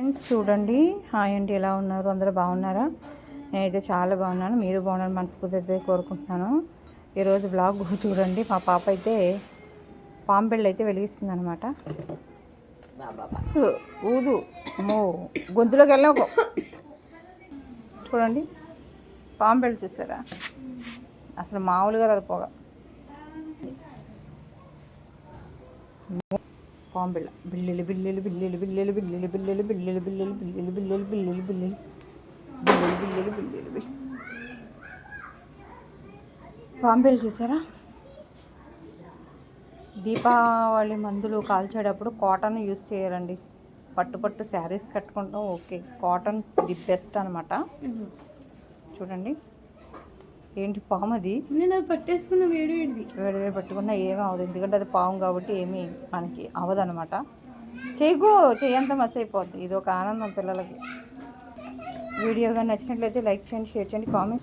Friends చూడండి. Hi అండి. ఎలా ఉన్నారు? అందరూ బాగున్నారా? నేనైతే చాలా బాగున్నాను. మీరు బాగున్నారు మనస్ఫూర్తి అయితే కోరుకుంటున్నాను. ఈరోజు బ్లాగ్ చూడండి. మా పాప అయితే పాంబెళ్ళు అయితే వెలిగిస్తుంది అనమాట ఊదు. మో గొంతులోకి వెళ్ళావు చూడండి. పాంబెళ్ళు చూసారా అసలు మామూలుగా రాదు పోగా. పాంబిళ్ళ బిల్లిలు బిల్లిలు బిల్లిలు బిల్లిలు బిల్లిలు బిల్లిలు బిల్లిలు బిల్లిలు బిల్లిలు బిల్లిలు బిల్లిలు బిల్లిలు బిల్లిలు బిల్లిలు బిల్లిలు బిల్లి పాంబిళ్ళు చూసారా దీపావళి మందులు కాల్చేటప్పుడు కాటన్ యూస్ చేయాలండి పట్టు పట్టు శారీస్ కట్టుకుంటాం ఓకే కాటన్ ది బెస్ట్ అనమాట చూడండి ఏంటి పాము అది? నేను అది పట్టేసుకున్న వేడి వేడిది. వేడి వేడి పట్టుకున్నా ఏమీ అవ్వదు. ఎందుకంటే అది పాము కాబట్టి ఏమీ మనకి అవ్వదనమాట చేయకు చేయంత మస్ అయిపోద్ది. ఇది ఒక ఆనందం పిల్లలకి. వీడియో కానీ నచ్చినట్లయితే లైక్ చేయండి షేర్ చేయండి కామెంట్